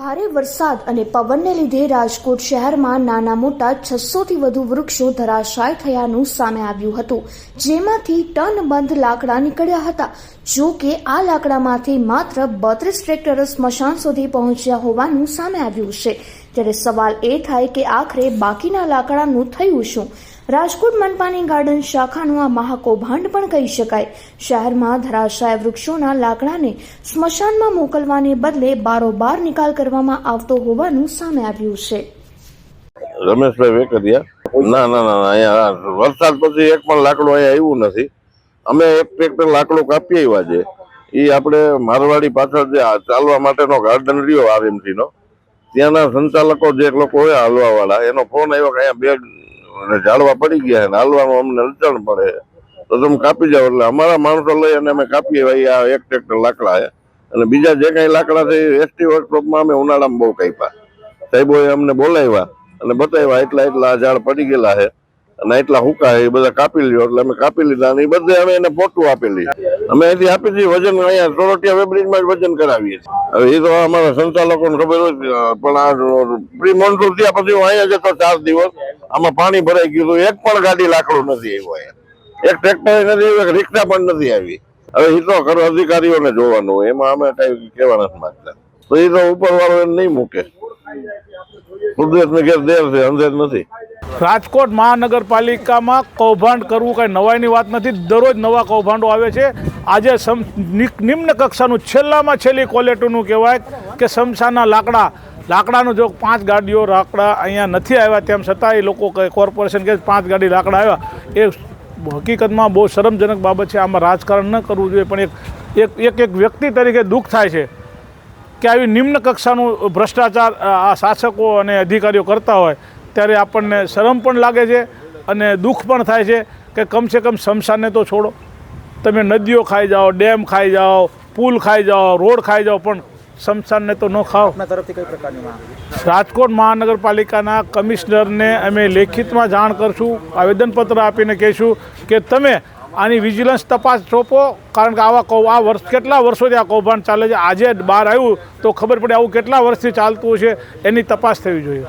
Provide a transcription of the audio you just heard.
ભારે વરસાદ અને પવનને લીધે રાજકોટ શહેરમાં નાના મોટા છસોથી વધુ વૃક્ષો ધરાશાય થયાનું સામે આવ્યું હતું. જેમાંથી ટનબંધ લાકડા નીકળ્યા હતા. જો કે આ લાકડામાંથી માત્ર બત્રીસ ટ્રેક્ટર સ્મશાન સુધી પહોંચ્યા હોવાનું સામે આવ્યું છે. ત્યારે સવાલ એ થાય કે આખરે બાકીના લાકડાનું થયું શું? રાજકોટ મનપાની ગાર્ડન શાખાનું આ મહાકૌભાંડ પણ કહી શકાય. શહેરમાં ધરાશાય વૃક્ષોના લાકડાને સ્મશાનમાં મોકલવાને બદલે બારોબાર નિકાલ કરવામાં આવતો હોવાનું સામે આવ્યું છે. રમેશભાઈ વેકરિયા, ના ના ના અહીંયા વરસાદ પછી એક પણ લાકડું અહીંયા આવ્યું નથી. અમે એક ટ્રેક્ટર લાકડું કાપી આવ્યા છે. એ આપણે મારવાડી પાછળ જે ચાલવા માટેનો ગાર્ડન રહ્યો આરએમસી નો ત્યાંના સંચાલકો જે લોકો હોય હાલવા વાળા એનો ફોન આવ્યો કે અહીંયા બે ઝાડવા પડી ગયા હાલવામાં અમને અડચણ પડે તો તમે કાપી જાઓ એટલે અમારા માણસો લઈ અને અમે કાપીએ ભાઈ, આ એક ટ્રેક્ટર લાકડા અને બીજા જે કઈ લાકડા છે એસટી વર્કશોપમાં અમે ઉનાળામાં બહુ કાપ્યા. સાહેબોએ અમને બોલાવ્યા અને બતાવ્યા એટલા એટલા ઝાડ પડી ગયેલા છે અને એટલા હુકા એ બધા કાપી લ્યો એટલે અમે કાપી લીધા અને એ બધે અમે એને ફોટો આપેલી અમે અહીંથી આપી દીધી વજન, અહીંયા સોરઠિયા વેબ્રિજમાં જ વજન કરાવીએ હવે એ તો અમારા સંચાલકોને ખબર હોય પણ આ પ્રી મોન્સૂન થયા પછી હું અહીંયા જતો ચાર દિવસ. આમાં પાણી ભરાઈ ગયું એક પણ ગાડી લાકડું નથી આવ્યું એક ટ્રેક્ટર નથી આવ્યું એક રિક્ષા પણ નથી આવી. હવે એ તો ખરો અધિકારીઓને જોવાનું એમાં અમે કઈ કહેવા નથી માંગતા. તો એ તો ઉપર વાળો એને નહીં મૂકે. કુદરતને ઘેર દેર છે, અંધેર નથી. રાજકોટ મહાનગરપાલિકામાં કૌભાંડ કરવું કાંઈ નવાઈની વાત નથી. દરરોજ નવા કૌભાંડો આવે છે. આજે સમ નિમ્ન કક્ષાનું છેલ્લામાં છેલ્લી ક્વોલિટીનું કહેવાય કે સમસાના લાકડા લાકડાનું જો પાંચ ગાડીઓ લાકડા અહીંયા નથી આવ્યા તેમ છતાં એ લોકો કોર્પોરેશન કે પાંચ ગાડી લાકડા આવ્યા. એ હકીકતમાં બહુ શરમજનક બાબત છે, આમાં રાજકારણ ન કરવું જોઈએ, પણ એક એક એક વ્યક્તિ તરીકે દુઃખ થાય છે કે આવી નિમ્ન કક્ષાનું ભ્રષ્ટાચાર આ શાસકો અને અધિકારીઓ કરતા હોય, ત્યારે આપણને શરમ પણ લાગે છે અને દુઃખ પણ થાય છે કે કમસે કમ શમશાનને તો છોડો. તમે નદીઓ ખાઈ જાઓ, ડેમ ખાઈ જાઓ, પુલ ખાઈ જાઓ, રોડ ખાઈ જાઓ, પણ શમશાનને તો ન ખાઓ. તરફથી કઈ પ્રકારની રાજકોટ મહાનગરપાલિકાના કમિશનરને અમે લેખિતમાં જાણ કરશું આવેદનપત્ર આપીને કહીશું કે તમે આની વિજિલન્સ તપાસ સોંપો કારણ કે આવા કૌ આ વર્ષ કેટલા વર્ષોથી આ કૌભાંડ ચાલે છે? આજે બહાર આવ્યું તો ખબર પડે આવું કેટલા વર્ષથી ચાલતું છે એની તપાસ થવી જોઈએ.